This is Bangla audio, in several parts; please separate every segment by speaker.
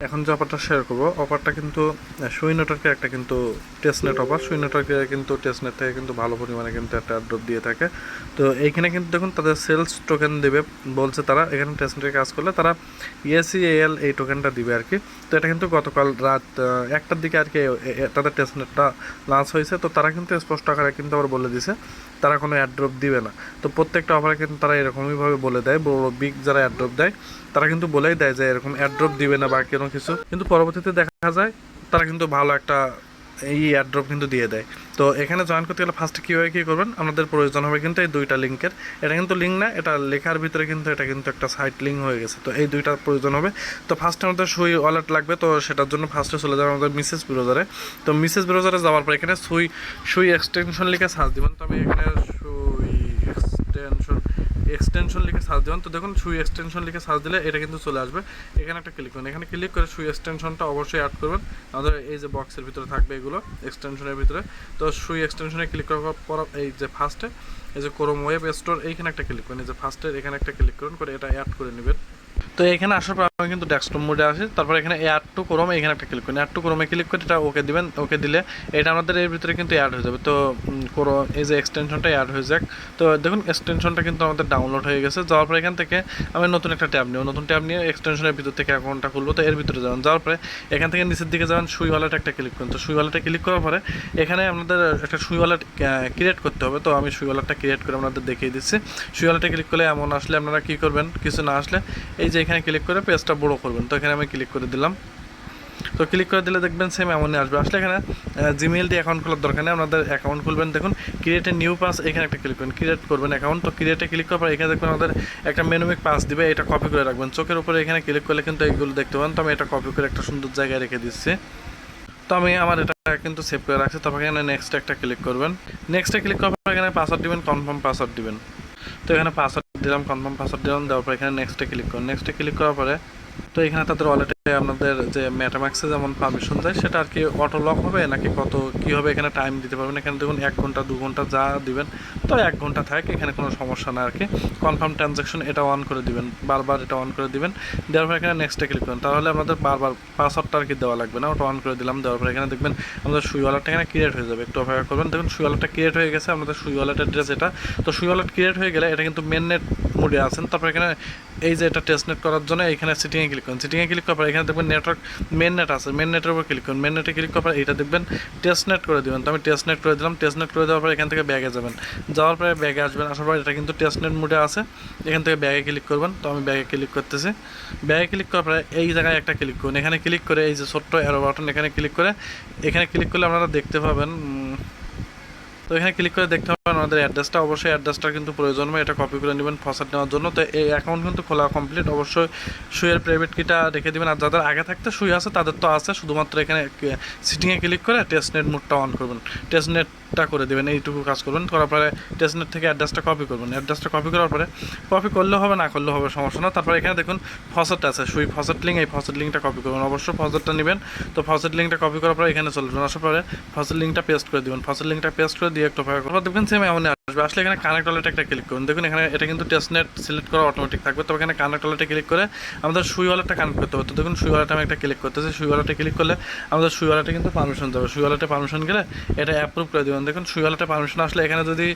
Speaker 1: এখন যে অফারটা শেয়ার করব, অফারটা কিন্তু সুই নেটওয়ার্কের একটা কিন্তু টেস্টনেট অফার নেটওয়ার্কের কিন্তু টেস্টনেট থেকে কিন্তু ভালো পরিমাণে কিন্তু একটা ড্রপ দিয়ে থাকে। তো এইখানে কিন্তু দেখুন, তাদের সেলস টোকেন দেবে বলছে তারা। এখানে টেস্টনেটে কাজ করলে তারা ইএসিএল এই টোকেনটা দিবে আর কি। তো এটা কিন্তু গতকাল রাত একটার দিকে আর কি তাদের টেস্টনেটটা লঞ্চ হয়েছে। তো তারা কিন্তু স্পষ্ট আকারে কিন্তু আবার বলে দিছে তারা কোনো অ্যাড্রপ দিবে না। তো প্রত্যেকটা অফারে কিন্তু তারা এরকমইভাবে বলে দেয়, বড় বিগ যারা অ্যাড্রপ দেয়, তারা কিন্তু বলেই দেয় যে এরকম অ্যাড্রপ দিবে না বা কোনো কিছু। কিন্তু পরবর্তীতে দেখা যায়, তারা কিন্তু ভালো একটা এই অ্যাড্রপ কিন্তু দিয়ে দেয়। তো এখানে জয়েন করতে গেলে ফার্স্টে কীভাবে কী করবেন? আপনাদের প্রয়োজন হবে কিন্তু এই দুইটা লিঙ্কের। এটা কিন্তু লিঙ্ক না, এটা লেখার ভিতরে কিন্তু এটা কিন্তু একটা সাইট লিঙ্ক হয়ে গেছে। তো এই দুইটা প্রয়োজন হবে। তো ফার্স্টে আমাদের সুই ওয়ালেট লাগবে, তো সেটার জন্য ফার্স্টে চলে যাবে আমাদের মিসেস ব্রোজারে তো মিসেস ব্রোজারে যাওয়ার পর এখানে সুই সুই এক্সটেনশন লিখে সার্চ দিবেন। তো আমি এখানে এক্সটেনশন লিখে সার্চ দেবেন। তো দেখুন, সুই এক্সটেনশন লিখে সার্চ দিলে এটা কিন্তু চলে আসবে। এখানে একটা ক্লিক করুন। এখানে ক্লিক করে সুই এক্সটেনশনটা অবশ্যই অ্যাড করবেন। আমাদের এই যে বক্সের ভিতরে থাকবে এগুলো এক্সটেনশনের ভিতরে। তো সুই এক্সটেনশনে ক্লিক করার পর এই যে ফার্স্টে এই যে ক্রোম ওয়েব স্টোর এইখানে একটা ক্লিক করুন। এই যে ফার্স্টের এখানে একটা ক্লিক করুন, করে এটা অ্যাড করে নেবেন। তো এখানে আসার পর আমি কিন্তু ডেস্কটপ মোডে আসি তারপর এখানে অ্যাড টু ক্রোমে এখানে একটা ক্লিক করুন। অ্যাড টু ক্রোমে ক্লিক করে এটা ওকে দিবেন। ওকে দিলে এটা আমাদের এর ভিতরে কিন্তু অ্যাড হয়ে যাবে। তো করো এই যে এক্সটেনশনটা অ্যাড হয়ে যাক। তো দেখুন এক্সটেনশনটা কিন্তু আমাদের ডাউনলোড হয়ে গেছে। যাওয়ার পর এখান থেকে আমি নতুন একটা ট্যাব নিব। নতুন ট্যাব নিয়ে এক্সটেনশনের ভিতর থেকে অ্যাকাউন্টটা খুলবো। তো এর ভিতরে যাবেন। যাওয়ার পরে এখান থেকে নিচের দিকে যাবেন। সুই ওয়ালেট একটা ক্লিক করুন। তো সুই ওয়ালেটে ক্লিক করার পরে এখানে আপনাদের একটা সুই ওয়ালেট ক্রিয়েট করতে হবে। তো আমি সুই ওয়ালেটটা ক্রিয়েট করে আপনাদের দেখিয়ে দিচ্ছি। সুই ওয়ালেটে ক্লিক করলে এমন আসলে আপনারা কী করবেন? কিছু না আসলে এই যে এখানে ক্লিক করে পেজটা বড় করবেন। তো এখানে আমি ক্লিক করে দিলাম। তো ক্লিক করে দিলে দেখবেন সেম এমনই আসবে। আসলে এখানে জিমেল দিয়ে অ্যাকাউন্ট খোলার দরকার নেই। আপনাদের অ্যাকাউন্ট খুলবেন। দেখুন ক্রিয়েটে নিউ পাস এখানে একটা ক্লিক করুন ক্রিয়েট করবেন অ্যাকাউন্ট তো ক্রিয়েটে ক্লিক করার পর এখানে দেখবেন আমাদের একটা মেনুমিক পাস দিবে। এটা কপি করে রাখবেন। চোখের উপরে এখানে ক্লিক করলে কিন্তু এইগুলো দেখতে পান। তো আমি এটা কপি করে একটা সুন্দর জায়গায় রেখে দিচ্ছি। তো আমি আমার এটা কিন্তু সেভ করে রাখছি। তারপর এখানে নেক্সট একটা ক্লিক করবেন। নেক্সটে ক্লিক করার পর এখানে পাসওয়ার্ড দিবেন কনফার্ম পাসওয়ার্ড দিবেন। তো এখানে পাসওয়ার্ড দিলাম কনফার্ম পাসওয়ার্ড দিলাম দেওয়ার পর এখানে নেক্সটে ক্লিক করুন নেক্সটে ক্লিক করার পরে তো এখানে তাদের ওয়ালেটে আপনাদের যে মেটাম্যাক্সে যেমন পারমিশন দেয়, সেটা আর কি অটো লক হবে নাকি কত, কী হবে এখানে টাইম দিতে পারবেন? এখানে দেখুন, এক ঘণ্টা, দু ঘণ্টা যা দিবেন, তো এক ঘণ্টা থাকে, এখানে কোনো সমস্যা না আর কি। কনফার্ম ট্রানজ্যাকশন এটা অন করে দিবেন, বারবার এটা অন করে দিবেন। দেওয়ার পর এখানে নেক্সটে ক্লিক করুন। তাহলে আমাদের বারবার পাসওয়ার্ডটা আর কি দেওয়া লাগবে না, ওটা অন করে দিলাম। দেওয়ার পর এখানে দেখবেন, আমাদের সুই ওয়ালেটটা এখানে ক্রিয়েট হয়ে যাবে। একটু অপেক্ষা করবেন। দেখুন সুই ওয়ালেটটা ক্রিয়েট হয়ে গেছে, আমাদের সুই ওয়ালেট অ্যাড্রেস এটা। তো সুই ওয়ালেট ক্রিয়েট হয়ে গেলে এটা কিন্তু মেন নেট মোডে আছেন। তারপর এখানে এই যে এটা টেস্ট নেট করার জন্য এখানে সিটিংয়ে ক্লিক করুন। সিটিংয়ে ক্লিক করার এখানে দেখবেন নেটওয়ার্ক মেন নেট আছে। মেন নেটের উপর ক্লিক করুন। মেন নেটে ক্লিক করার এটা দেখবেন টেস্ট নেট করে দিবেন। তো আমি টেস্ট নেট করে দিলাম। টেস্ট নেট করে দেওয়ার পর এখান থেকে ব্যাগে যাবেন। যাওয়ার পরে ব্যাগে আসবেন। আসার পর এটা কিন্তু টেস্ট নেট মোডে আছে। এখান থেকে ব্যাগে ক্লিক করবেন। তো আমি ব্যাগে ক্লিক করতেছি। ব্যাগে ক্লিক করার পরে এই জায়গায় একটা ক্লিক করুন। এখানে ক্লিক করে এই যে ছোট্ট অ্যারো বাটন এখানে ক্লিক করে, এখানে ক্লিক করলে আপনারা দেখতে পাবেন তো এখানে ক্লিক করে দেখতে আমাদের অ্যাড্রেসটা অবশ্যই অ্যাড্রেসটা কিন্তু প্রয়োজন হবে এটা কপি করে নেবেন ফসাট নেওয়ার জন্য। তো এই অ্যাকাউন্ট কিন্তু খোলা কমপ্লিট অবশ্যই সুইয়ের প্রাইভেট কিটা রেখে দিবেন। আর যাদের আগে থাকতে সুই আছে, তাদের তো আছে। শুধুমাত্র এখানে সিটিংয়ে ক্লিক করে টেস্ট নেট মোডটা অন করবেন। টেস্ট নেটটা করে দেবেন, এইটুকু কাজ করবেন। করার পরে টেস্ট নেট থেকে অ্যাড্রেসটা কপি করবেন। অ্যাড্রেসটা কপি করার পরে কপি করলেও হবে, না করলেও হবে সমস্যা না। তারপরে এখানে দেখুন ফসেট আছে, সুই ফসেট লিঙ্ক এই ফসেট লিঙ্কটা কপি করবেন। অবশ্যই ফসেটটা নেবেন। তো ফসেট লিঙ্কটা কপি করার পরে এখানে চলে যাবেন আসার পরে ফসেট লিঙ্কটা পেস্ট করে দিবেন। ফসেট লিঙ্কটা পেস্ট করে দিয়ে একটু দেখবেন সেম এমন আসবে। আসলে এখানে কানেক্ট ওয়ালেট একটা ক্লিক করুন। দেখুন, এখানে এটা কিন্তু টেস্ট নেট সিলেক্ট করা অটোমেটিক থাকবে। তো এখানে কানেক্ট ওয়ালেটে ক্লিক করে আমাদের সুই ওয়ালেটটা কানেক্ট করতে হবে। তো দেখুন, সুই ওয়ালেটে আমি একটা ক্লিক করতেছি। সুই ওয়ালেটে ক্লিক করলে আমাদের সুই ওয়ালেটে কিন্তু পারমিশন যাবে সুই ওয়ালেটে পারমিশন গেলে এটা অ্যাপ্রুভ করে দেবেন। দেখুন, সুই ওয়ালেটে পারমিশন আসলে এখানে যদি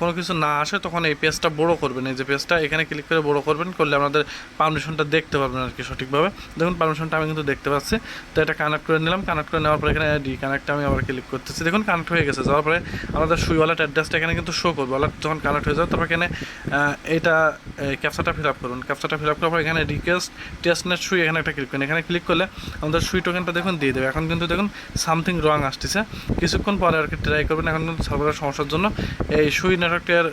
Speaker 1: কোনো কিছু না আসে, তখন এই পেজটা বড় করবেন। এই যে পেজটা এখানে ক্লিক করে বড় করবেন। করলে আমাদের পারমিশনটা দেখতে পারবেন আর কি সঠিকভাবে। দেখুন পারমিশনটা আমি কিন্তু দেখতে পাচ্ছি। তো এটা কানেক্ট করে নিলাম। কানেক্ট করে নেওয়ার পরে এখানে ডি কানেক্টটা আমি আবার ক্লিক করতেছি। দেখুন কানেক্ট হয়ে গেছে। যাওয়ার পরে আমাদের সুই ওয়ালেট অ্যাড্রেসটা এখানে কিন্তু শো করবে। ওয়ালেট যখন কানেক্ট হয়ে যাবে তারপর এখানে এটা ক্যাপচাটা ফিল আপ করুন। ক্যাপচাটা ফিল আপ করার পর এখানে রিকোয়েস্ট টেস্ট নেট সুই এখানে একটা ক্লিক করুন। এখানে ক্লিক করলে আমাদের সুই টোকেনটা দেখুন দিয়ে দেবে। এখন কিন্তু দেখুন সামথিং রং আসতেছে। কিছুক্ষণ পরে আর কি ট্রাই করবেন। এখন কিন্তু সার্ভারের সমস্যার জন্য এই সুই নেটওয়ার্কটার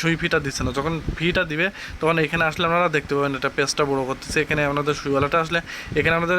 Speaker 1: সুই ফিটা দিচ্ছে না। যখন ফিটা দিবে, তখন এখানে আসলে আপনারা দেখতে পাবেন এটা পেজটা বড় করতেছে। এখানে আপনাদের সুইওয়ালাটা আসলে, এখানে আমাদের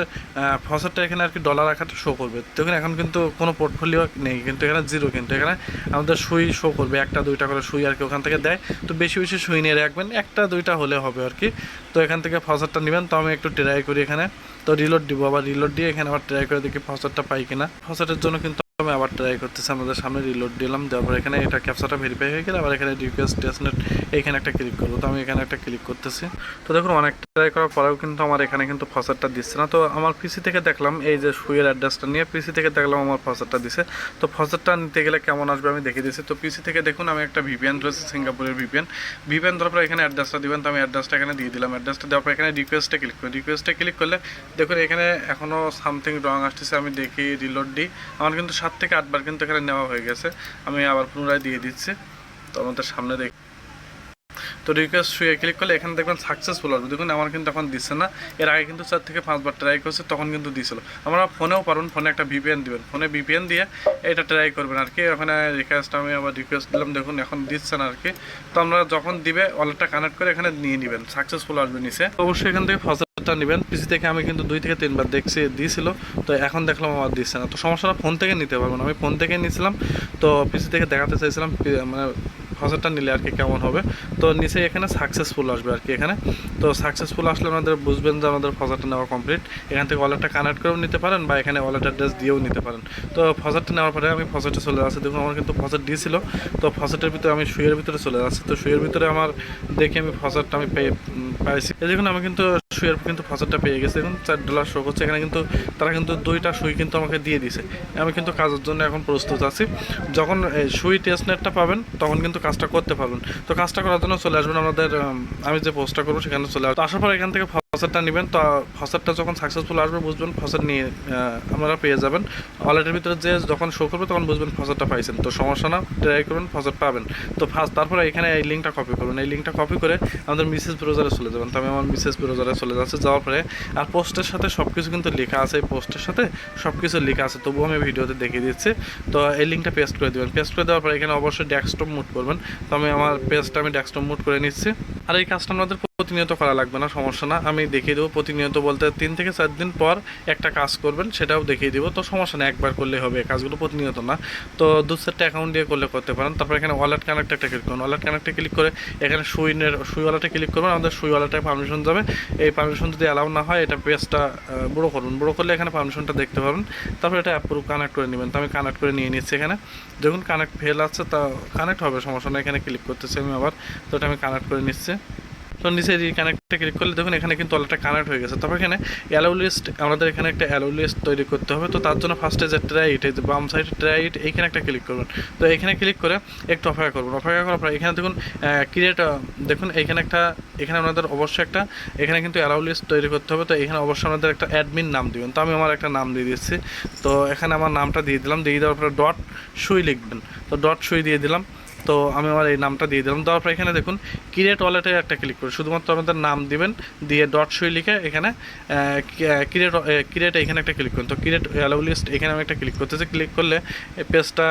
Speaker 1: ফসলটা এখানে আর কি ডলার রাখাটা শো করবে। দেখুন, এখন কিন্তু কোনো পোর্টফোলিও নেই। কিন্তু এখানে জিরো কিন্তু এখানে আমাদের সুই শো করবে। একটা দুইটা করে সুই আর কি ওখান থেকে দেয়। তো বেশি বেশি সুই নিয়ে রাখবেন। একটা, দুইটা হলে হবে আর কি। তো এখান থেকে ফসারটা নেবেন। তো আমি একটু ট্রাই করি এখানে। তো রিলোড দিব। আবার রিলোড দিয়ে এখানে আবার ট্রাই করে দেখি ফসারটা পাই কিনা। ফসারের জন্য কিন্তু আমি আবার ট্রাই করতেছি, আমাদের সামনে রিলোড দিলাম, দেওয়ার পর এখানে এটা ক্যাপচাটা ভেরিফাই হয়ে গেলে আবার এখানে রিকোয়েস্ট টেস্টনেট এখানে একটা ক্লিক করব তো আমি এখানে একটা ক্লিক করতেছি। তো দেখুন, অনেকটা ট্রাই করার পরেও কিন্তু আমার এখানে কিন্তু ফসারটা দিচ্ছে না। তো আমার পিসি থেকে দেখলাম, এই যে সুইয়ের অ্যাড্রেসটা নিয়ে পিসি থেকে দেখলাম আমার ফসারটা দিছে। তো ফসারটা নিতে গেলে কেমন আসবে আমি দেখিয়ে দিচ্ছি। তো পিসি থেকে দেখুন, আমি একটা ভিপিএন রয়েছে, সিঙ্গাপুরের ভিপিএন ভিপিএন দেওয়ার পর এখানে অ্যাড্রেসটা দিবেন, তো আমি অ্যাড্রেসটা এখানে দিয়ে দিলাম। অ্যাড্রেসটা দেওয়ার পর এখানে রিকোয়েস্টে ক্লিক করি রিকোয়েস্টে ক্লিক করলে দেখুন, এখানে এখনও সামথিং রং আসতেছে, আমি দেখি রিলোড দিই। আমার কিন্তু সাত থেকে আটবার কিন্তু এখানে নেওয়া হয়ে গেছে। আমি আবার পুনরায় দিয়ে দিচ্ছি। তো আমাদের সামনে দেখ তো রিকোয়েস্ট শুয়ে ক্লিক করলে এখানে দেখবেন সাকসেসফুল আসবে দেখুন, আমার কিন্তু এখন দিচ্ছে না। এর আগে কিন্তু চার থেকে পাঁচবার ট্রাই করছে, তখন কিন্তু দিছিল। আমরা ফোনেও পারবেন ফোনে একটা ভিপিএন দিবেন। ফোনে ভিপিএন দিয়ে এটা ট্রাই করবেন আর কি। ওখানে রিকোয়েস্ট আমি আবার রিকোয়েস্ট দিলাম, দেখুন এখন দিচ্ছে না আর কি। তো আমরা যখন দিবে ওয়ালেটটা কানেক্ট করে এখানে নিয়ে নেবেন। সাকসেসফুল আসবে নিচে। অবশ্যই এখান থেকে ফসলটা নেবেন। পিসি থেকে আমি কিন্তু দুই থেকে তিনবার দেখছি, দিয়েছিল। তো এখন দেখলাম আমার দিচ্ছে না। তো সমস্যাটা ফোন থেকে নিতে পারব না। আমি ফোন থেকে নিয়েছিলাম। তো পিসি থেকে দেখাতে চাইছিলাম মানে ফসলটা নিলে আর কি কেমন হবে। তো নিচে এখানে সাকসেসফুল আসবে আর কি এখানে। তো সাকসেসফুল আসলে আমাদের বুঝবেন যে আমাদের ফসলটা নেওয়া কমপ্লিট এখান থেকে ওয়ালেটটা কানেক্ট করেও নিতে পারেন বা এখানে ওয়ালেট অ্যাড্রেস দিয়েও নিতে পারেন। তো ফসলটা নেওয়ার পরে আমি ফসলটা চলে আসছি দেখুন, আমার কিন্তু ফসল দিয়েছিল। তো ফসলটার ভিতরে আমি শুয়ের ভিতরে চলে যাচ্ছি তো শুয়ের ভিতরে আমার দেখে আমি ফসলটা আমি পেয়ে পাইছি। দেখুন, আমি কিন্তু শুয়ের কিন্তু ফসলটা পেয়ে গেছে। এখন চার ডলার শো করছে এখানে কিন্তু তারা কিন্তু দুইটা সুই কিন্তু আমাকে দিয়ে দিছে। আমি কিন্তু কাজের জন্য এখন প্রস্তুত আছি। যখন সুই টেস্ট নেটটা পাবেন, তখন কিন্তু কাজটা করতে পারবেন। তো কাজটা করার জন্য চলে আসবেন আমাদের, আমি যে পোস্টটা করব সেখানে চলে আসব। আসার পর এখান থেকে ফসারটা নেবেন, তো ফসারটা যখন সাকসেসফুল আসবে বুঝবেন ফসার নিয়ে আপনারা পেয়ে যাবেন। ওয়ালেটের ভিতরে যে যখন শো করবে তখন বুঝবেন ফসারটা পাইছেন। তো সমস্যা না ট্রাই করবেন ফসার পাবেন। তো ফার্স্ট তারপরে এখানে এই লিঙ্কটা কপি করবেন। এই লিঙ্কটা কপি করে আমাদের মিসেস ব্রাউজারে চলে যাবেন। তো আমি আমার মিসেস ব্রাউজারে চলে যাচ্ছে, যাওয়ার পরে আর পোস্টের সাথে সব কিছু কিন্তু লেখা আছে। এই পোস্টের সাথে সব কিছু লেখা আছে। তবুও আমি ভিডিওতে দেখিয়ে দিচ্ছি। তো এই লিঙ্কটা পেস্ট করে দেবেন। পেস্ট করে দেওয়ার পরে এখানে অবশ্যই ডেস্কটপ মুড করবেন। তো আমি আমার পেজটা আমি ডেস্কটপ মুড করে নিচ্ছি। আর এই কাজটা আমাদের প্রতিনিয়ত করা লাগবে না, সমস্যা না। আমি দেখিয়ে দেবো প্রতিনিয়ত বলতে তিন থেকে চার দিন পর একটা কাজ করবেন, সেটাও দেখিয়ে দেবো। তো সমস্যা নেই, একবার করলেই হবে কাজগুলো প্রতিনিয়ত না। তো দু চারটা অ্যাকাউন্ট দিয়ে করলে করতে পারেন। তারপর এখানে ওয়ালেট কানেক্ট একটা ক্লিক করুন। ওয়ালেট কানেক্টে ক্লিক করে এখানে সুইনের সুই ওয়ালেটে ক্লিক করবেন। আমাদের সুই ওয়ালেটে পারমিশন যাবে। এই পারমিশন যদি অ্যালাউ না হয়, এটা পেজটা বড়ো করুন। বড়ো করলে এখানে পারমিশনটা দেখতে পাবেন। তারপর এটা অ্যাপ্রুভ কানেক্ট করে নেবেন। তো আমি কানেক্ট করে নিয়ে নিচ্ছি এখানে। যখন কানেক্ট ফেল আছে, তা কানেক্ট হবে, সমস্যা না এখানে ক্লিক করতেছি আমি আবার। তো এটা আমি কানেক্ট করে নিচ্ছি। তো নিচে কানেক্টটা ক্লিক করলে দেখুন এখানে কিন্তু অলরেডি কানেক্ট হয়ে গেছে। তবে এখানে অ্যালো লিস্ট আমাদের এখানে একটা অ্যালো লিস্ট তৈরি করতে হবে। তো তার জন্য ফার্স্টে যে ট্রাইট এই যে বাম সাইডে ট্রাইট এইখানে একটা ক্লিক করবেন তো এখানে ক্লিক করে একটু অপেক্ষা করবেন অপেক্ষা করার পর এখানে দেখুন ক্রিয়েট দেখুন এখানে একটা, এখানে আমাদের অবশ্যই একটা, এখানে কিন্তু অ্যালাউ লিস্ট তৈরি করতে হবে। তো এখানে অবশ্যই আমাদের একটা অ্যাডমিন নাম দিবেন। তো আমি আমার একটা নাম দিয়ে দিচ্ছি। তো এখানে আমার নামটা দিয়ে দিলাম। দিয়ে দেওয়ার পরে ডট সুই লিখবেন। তো ডট সুই দিয়ে দিলাম। তো আমি আমার এই নামটা দিয়ে দিলাম। দেওয়ার পর এখানে দেখুন ক্রিয়েট ওয়ালেটে একটা ক্লিক করে শুধুমাত্র আমাদের নাম দিবেন, দিয়ে ডট সুই লিখে এখানে ক্রিয়েট ক্রিয়েট এখানে একটা ক্লিক করুন। তো ক্রিয়েট অ্যালাউ লিস্ট এখানে আমি একটা ক্লিক করতেছি। ক্লিক করলে পেজটা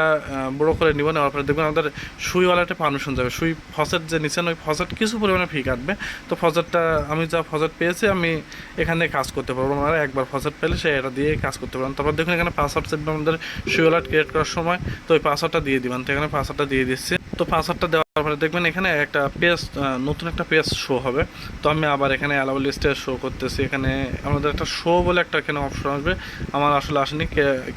Speaker 1: বড়ো করে নিব। নেওয়ার পরে দেখুন, আমাদের সুই ওয়ালেটে পারমিশন যাবে। সুই ফসেট যে নিচ্ছেন ওই ফসেট কিছু পরিমাণে ফি কাটবে। তো ফসেটটা আমি যা ফসেট পেয়েছি, আমি এখানে কাজ করতে পারব আর একবার ফসেট পেলে সে এটা দিয়ে কাজ করতে পারবেন তারপর দেখুন, এখানে পাসওয়ার্ড সেট আমাদের সুই ওয়ালেট ক্রিয়েট করার সময়, তো ওই পাসওয়ার্ডটা দিয়ে দিবেন। তো এখানে পাসওয়ার্ডটা দিয়ে দিচ্ছি। তো পাসওয়ার্ডটা দেওয়ার পরে দেখবেন এখানে একটা পেজ নতুন একটা পেজ শো হবে। তো আমি আবার এখানে অ্যালাউ লিস্টে শো করতেছি। এখানে আমাদের একটা শো বলে একটা এখানে অপশন আসবে। আমার আসলে আসেনি।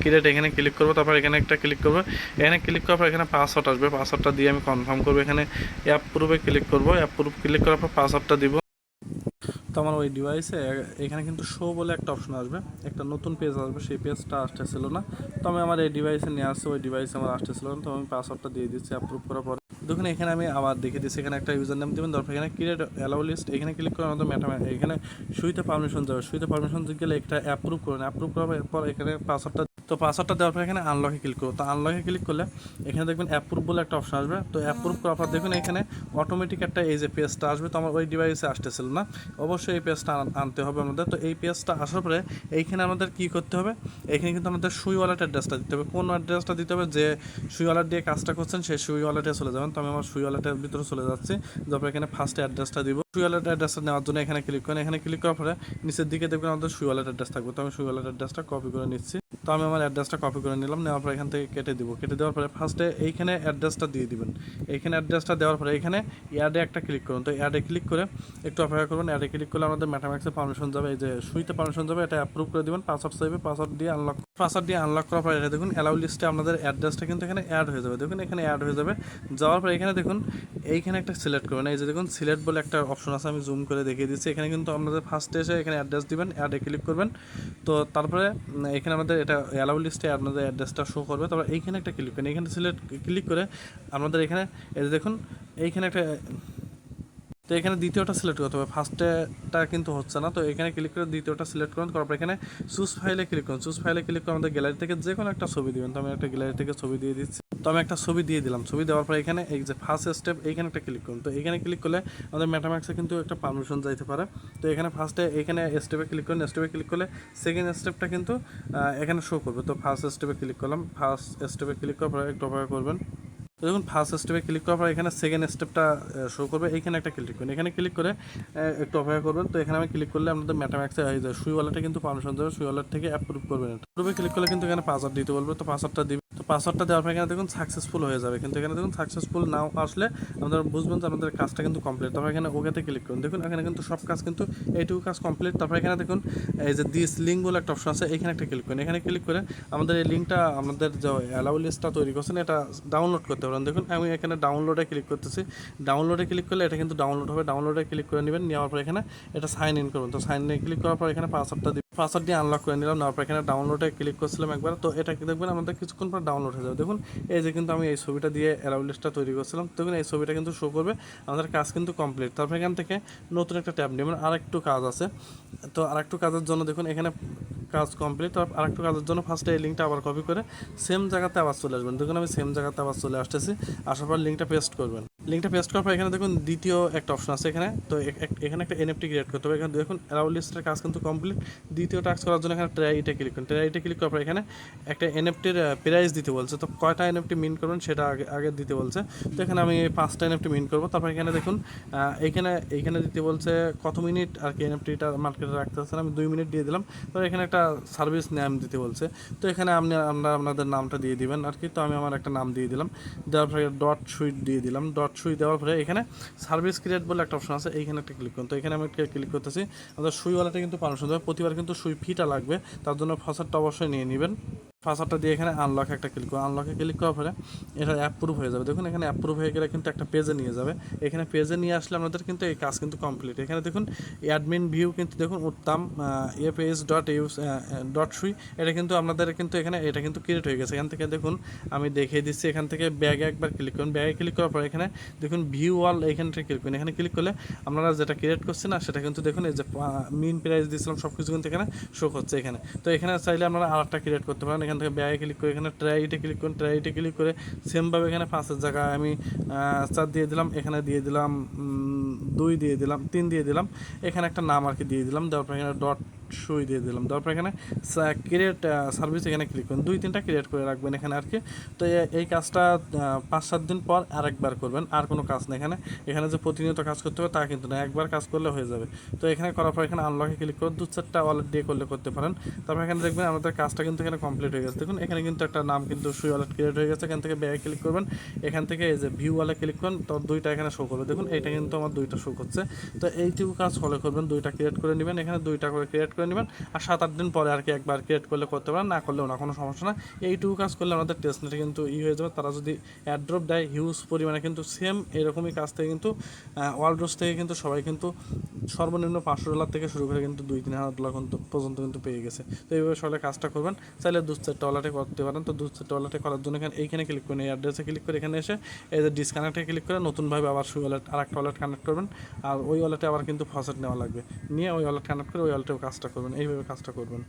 Speaker 1: ক্রিয়েট এখানে ক্লিক করব? তারপর এখানে একটা ক্লিক করব। এখানে ক্লিক করার পর এখানে পাসওয়ার্ড আসবে। পাসওয়ার্ডটা দিয়ে আমি কনফার্ম করব। এখানে অ্যাপ প্রুফে ক্লিক করব। অ্যাপ প্রুফ ক্লিক করার পর পাসওয়ার্ডটা দিব। তো আমার ওই ডিভাইসে এখানে কিন্তু শো বলে একটা অপশন আসবে। একটা নতুন পেজ আসবে, সেই পেজটা আসতেছিল না। তো আমি আমার এই ডিভাইসে নিয়ে আসছি, ওই ডিভাইসে আমার আসতেছিল না। তো আমি পাসওয়ার্ডটা দিয়ে দিচ্ছি অ্যাপ্রুভ করার পর। দেখুন, এখানে আমি আবার দেখে দিচ্ছি, এখানে একটা ইউজার নেম দেবেন, তারপর এখানে ক্রিয়েট অ্যালাউ লিস্ট এখানে ক্লিক করে আমাদের ম্যাটাম এখানে সুইতে পারমিশন যাবে সুইতে পারমিশন গেলে একটা অ্যাপ্রুভ করুন। অ্যাপ্রুভ করার পর এখানে পাসওয়ার্ডটা তো পাসওয়ার্ডটা দেওয়ার পর এখানে আনলকে ক্লিক করব তো আনলকে ক্লিক করলে এখানে দেখবেন অ্যাপ্রুভ বলে একটা অপশন আসবে। তো অ্যাপ্রুভ করার পর দেখুন এখানে অটোমেটিক একটা এই যে পেজটা আসবে। তো আমার ওই ডিভাইসে আসতেছিল না। অবশ্যই এই পেজটা আনতে হবে আমাদের। তো এই পেজটা আসার পরে এইখানে আমাদের কি করতে হবে? এখানে কিন্তু আমাদের সুই ওয়ালেট অ্যাড্রেসটা দিতে হবে। কোন অ্যাড্রেসটা দিতে হবে? যে সুই ওয়ালেট দিয়ে কাজটা করছেন, সেই সুই ওয়ালেটে চলে যাবেন। তো আমি আমার সুই ওয়ালেটের ভিতরে চলে যাচ্ছি। তারপর এখানে ফার্স্ট অ্যাড্রেসটা দিব। সুই ওয়ালেট অ্যাড্রেসটা নেওয়ার জন্য এখানে ক্লিক করেন। এখানে ক্লিক করার পরে নিচের দিকে দেখবেন আমাদের সুই ওয়ালেট অ্যাড্রেস থাকবে। তো আমি সুই ওয়ালেট অ্যাড্রেসটা কপি করে নিচ্ছি। তো আমি আমার অ্যাড্রেসটা কপি করে নিলাম। নেওয়ার পর এখান থেকে কেটে দিব। কেটে দেওয়ার পরে ফার্স্টে এইখানে অ্যাড্রেসটা দিয়ে দিবেন। এইখানে অ্যাড্রেসটা দেওয়ার পরে এখানে অ্যাডে একটা ক্লিক করুন। তো অ্যাডে ক্লিক করে একটু অপেক্ষা করবেন অ্যাডে ক্লিক করলে আমাদের ম্যাথামেটিক্সে পারমিশন যাবে। এই যে সুইতে পারমিশন যাবে, এটা অ্যাপ্রুভ করে দিবেন। পাসওয়ার্ড চাইবে পাসওয়ার্ড দিয়ে আনলক পাসওয়ার্ড দিয়ে আনলক করার পরে এটা দেখুন অ্যালাউ লিস্টে আপনাদের অ্যাড্রেসটা কিন্তু এখানে অ্যাড হয়ে যাবে। দেখুন, এখানে অ্যাড হয়ে যাবে। যাওয়ার পরে এখানে দেখুন, এইখানে একটা সিলেক্ট করবেন। এই যে দেখুন সিলেক্ট বলে একটা অপশন আছে, আমি জুম করে দেখিয়ে দিচ্ছি। এখানে কিন্তু আপনাদের ফার্স্টে এসে এখানে অ্যাড্রেস দিবেন অ্যাডে ক্লিক করবেন। তো তারপরে এখানে আমাদের এটা অ্যালাউ লিস্টে আপনাদের অ্যাড্রেসটা শো করবে। তারপর এইখানে একটা ক্লিক করেন এখানে সিলেক্ট ক্লিক করে আপনাদের এখানে, এই দেখুন, এইখানে একটা তো এখানে দ্বিতীয়টা সিলেক্ট করতে হবে। ফার্স্টেটা কিন্তু হচ্ছে না, তো এখানে ক্লিক করে দ্বিতীয়টা সিলেক্ট করুন করার পর এখানে চুজ ফাইলে ক্লিক করুন। চুজ ফাইলে ক্লিক করে আমাদের গ্যালারি থেকে যে কোনো একটা ছবি দিবেন। তো আমি একটা গ্যালারি থেকে ছবি দিয়ে দিচ্ছি। তো আমি একটা ছবি দিয়ে দিলাম। ছবি দেওয়ার পর এখানে এই যে ফার্স্ট স্টেপ এইখানে একটা ক্লিক করুন। তো এখানে ক্লিক করলে আমাদের ম্যাটাম্যাক্সে কিন্তু একটা পারমিশন যাইতে পারে। তো এখানে ফার্স্টে এখানে স্টেপে ক্লিক করুন। স্টেপে ক্লিক করলে সেকেন্ড স্টেপটা কিন্তু এখানে শো করবে। তো ফার্স্ট স্টেপে ক্লিক করলাম। ফার্স্ট স্টেপে ক্লিক করার পর একটু অপেক্ষা করবেন। তো দেখুন ফার্স্ট স্টেপে ক্লিক করার পর এখানে সেকেন্ড স্টেপটা শো করবে। এখানে একটা ক্লিক করুন। এখানে ক্লিক করে একটু অপেক্ষা করবেন। তো এখানে আমি ক্লিক করলে আপনাদের ম্যাটাম্যাক্সে হয়ে যায় সুই ওয়ালেটে কিন্তু পারমিশন দেবে। সুই ওয়ালেট থেকে অ্যাপ্রুভ করবেন ক্লিক করলে কিন্তু এখানে পাসওয়ার্ড দিতে বলবে। তো পাসওয়ার্ডটা দিবে তো পাসওয়ার্ডটা দেওয়ার পর এখানে দেখুন সাকসেসফুল হয়ে যাবে। কিন্তু এখানে দেখুন সাকসেসফুল নাও আসলে আমাদের বুঝবেন যে আমাদের কাজটা কিন্তু কমপ্লিট তারপর এখানে ওকেতে ক্লিক করুন। দেখুন, এখানে কিন্তু সব কাজ কিন্তু এইটুকু কাজ কমপ্লিট তারপর এখানে দেখুন, এই যে দিস লিঙ্ক বলে একটা অপশন আছে, এখানে একটা ক্লিক করুন। এখানে ক্লিক করে আমাদের এই লিঙ্কটা আমাদের যে অ্যালাউ লিস্টটা তৈরি করছেন, এটা ডাউনলোড করতে পারেন। দেখুন, আমি এখানে ডাউনলোডে ক্লিক করতেছি। ডাউনলোডে ক্লিক করলে এটা কিন্তু ডাউনলোড হবে। ডাউনলোডে ক্লিক করে নেবেন। নেওয়ার পর এখানে এটা সাইন ইন করুন। তো সাইন ইন ক্লিক করার পর এখানে পাসওয়ার্ডটা পাসওয়ার্ড দিয়ে আনলক করে নিলাম, নেওয়ার পর এখানে ডাউনলোডে ক্লিক করছিলাম একবার। তো এটা দেখবেন, আমাদের কিছুক্ষণ পর ডাউনলোড হয়ে যাবে। দেখুন, এই যে কিন্তু আমি এই ছবিটা দিয়ে অ্যালাউ লিস্টটা তৈরি করছিলাম। দেখুন, এই ছবিটা কিন্তু শো করবে। আমাদের কাজ কিন্তু কমপ্লিট তারপর এখান থেকে নতুন একটা ট্যাব নেবেন আর একটু কাজ আছে। তো আর একটু কাজের জন্য দেখুন, এখানে কাজ কমপ্লিট তারপর আর একটু কাজের জন্য ফার্স্টে এই লিঙ্কটা আবার কপি করে সেম জায়গাতে আবার চলে আসবেন। দেখুন, আমি সেম জায়গাতে আবার চলে আসতেছি। আসার পর লিঙ্কটা পেস্ট করবেন। লিঙ্কটা পেস্ট করার পর এখানে দেখুন দ্বিতীয় একটা অপশন আছে এখানে। তো এখানে একটা এনএফটি ক্রিয়েট করতে হবে। এখানে দেখুন অ্যালাউ লিস্টের কাজ কিন্তু কমপ্লিট দ্বিতীয় টাস্ক করার জন্য এখানে ট্রাইটে ক্লিক করুন। ট্রাইটে ক্লিক করার পর এখানে একটা এনএফটির প্রাইস দিতে বলছে। তো কয়টা এনএফটি মিন করবেন সেটা আগে আগে দিতে বলছে। তো এখানে আমি পাঁচটা এনএফটি মিন করব। তারপর এখানে দেখুন এখানে এইখানে দিতে বলছে কত মিনিট আর কি এনএফটিটা মার্কেটে রাখতে হচ্ছে আমি দুই মিনিট দিয়ে দিলাম। তো এখানে একটা সার্ভিস নাম দিতে বলছে। তো এখানে আপনি আমরা আপনাদের নামটা দিয়ে দিবেন আর কি। তো আমি আমার একটা নাম দিয়ে দিলাম। দেওয়ার পরে ডট সুইট দিয়ে দিলাম। ডট সুই দেওয়ার পরে এখানে সার্ভিস ক্রিয়েট বলে একটা অপশন আছে, এইখানে একটা ক্লিক করুন। তো এখানে আমি ক্লিক করতেছি। আমাদের সুইওয়ালাটা কিন্তু পারমিশন দেবে প্রতিবার কিন্তু সুই ফিটা লাগবে। তার জন্য ফসারটা অবশ্যই নিয়ে নেবেন। পাসওয়ার্ডটা দিয়ে এখানে আনলক একটা ক্লিক করো। আনলকে ক্লিক করার পরে এটা অ্যাপ্রুভ হয়ে যাবে। দেখুন, এখানে অ্যাপ্রুভ হয়ে গেলে কিন্তু একটা পেজে নিয়ে যাবে। এখানে পেজে নিয়ে আসলে আমাদের কিন্তু এই কাজ কিন্তু কমপ্লিট এখানে দেখুন অ্যাডমিন ভিউ কিন্তু দেখুন উত্তম এ page dot use dot Sui এটা কিন্তু আপনাদের কিন্তু এখানে, এটা কিন্তু ক্রিয়েট হয়ে গেছে। এখান থেকে দেখুন, আমি দেখিয়ে দিচ্ছি। এখান থেকে ব্যাগে একবার ক্লিক করুন। ব্যাগে ক্লিক করার পরে এখানে দেখুন ভিউ অল এখানে ক্লিক করুন। এখানে ক্লিক করলে আপনারা যেটা ক্রিয়েট করছেন না, সেটা কিন্তু দেখুন, এই যে মিন প্রাইস দিয়েছিলাম সব কিছু কিন্তু এখানে শো হচ্ছে এখানে। তো এখানে চাইলে আপনারা আর একটা ক্রিয়েট করতে পারেন। এখান থেকে ব্যাগে ক্লিক করে, এখানে ট্রাইটে ক্লিক করুন ট্রাইটে ক্লিক করে সেমভাবে এখানে পাঁচের জায়গায় আমি চার দিয়ে দিলাম, এখানে দিয়ে দিলাম দুই দিয়ে দিলাম, তিন দিয়ে দিলাম, এখানে একটা নাম আর কি দিয়ে দিলাম, দেওয়ার পর এখানে ডট সুই দিয়ে দিলাম। তারপর এখানে ক্রিয়েট সার্ভিস এখানে ক্লিক করুন। দুই, তিনটা ক্রিয়েট করে রাখবেন এখানে আর কি। তো এই কাজটা পাঁচ, সাত দিন পর আরেকবার করবেন, আর কোনো কাজ নেই এখানে। এখানে যে প্রতিনিয়ত কাজ করতে হবে তা কিন্তু না, একবার কাজ করলে হয়ে যাবে। তো এখানে করার পর এখানে আনলকে ক্লিক করে দু, চারটা ওয়ালেট দিয়ে করলে করতে পারেন। তারপর এখানে দেখবেন আমাদের কাজটা কিন্তু এখানে কমপ্লিট হয়ে গেছে। দেখুন, এখানে কিন্তু একটা নাম কিন্তু সুই ওয়ালেট ক্রিয়েট হয়ে গেছে। এখান থেকে ব্যাগে ক্লিক করবেন। এখান থেকে এই যে ভিউ ওয়ালে ক্লিক করুন, তো দুইটা এখানে শো করবে। দেখুন, এইটা কিন্তু আমার দুইটা শো করছে। তো এইটুকু কাজ ফলো করবেন, দুইটা ক্রিয়েট করে নেবেন। এখানে দুইটা করে ক্রিয়েট করে নেবেন আর সাত আট দিন পরে আর কি একবার ক্রিয়েট করলে করতে পারেন, না করলেও না, কোনো সমস্যা না এইটুকু কাজ করলে আমাদের টেস্টনেটে কিন্তু ই হয়ে যাবে। তারা যদি অ্যাড্রপ দেয় হিউজ পরিমাণে কিন্তু সেম এরকমই কাজ থেকে কিন্তু ওয়ার্ল্ড থেকে কিন্তু সবাই কিন্তু সর্বনিম্ন পাঁচশো ডলার থেকে শুরু করে কিন্তু দুই তিন হাজার ডলার পর্যন্ত কিন্তু পেয়ে গেছে। তো এইভাবে সকালে কাজটা করবেন। চাইলে দু চারটা ওয়ালেটে করতে পারেন। তো দু চারটা ওয়ালেটে করার জন্য এখানে এইখানে ক্লিক করুন, এই অ্যাড্রেসে ক্লিক করে এখানে এসে এই যে ডিসকানেক্টে ক্লিক করে নতুনভাবে আবার সুই ওয়ালেট আর একটা ওয়ালেট কানেক্ট করবেন। আর ওই ওয়ালেটে আবার কিন্তু ফসেট নেওয়া লাগবে। নিয়ে ওই ওয়ালেট কানেক্ট করে ওই ওয়ালেটেও কাজটা করবেন। এইভাবে কাজটা করবেন।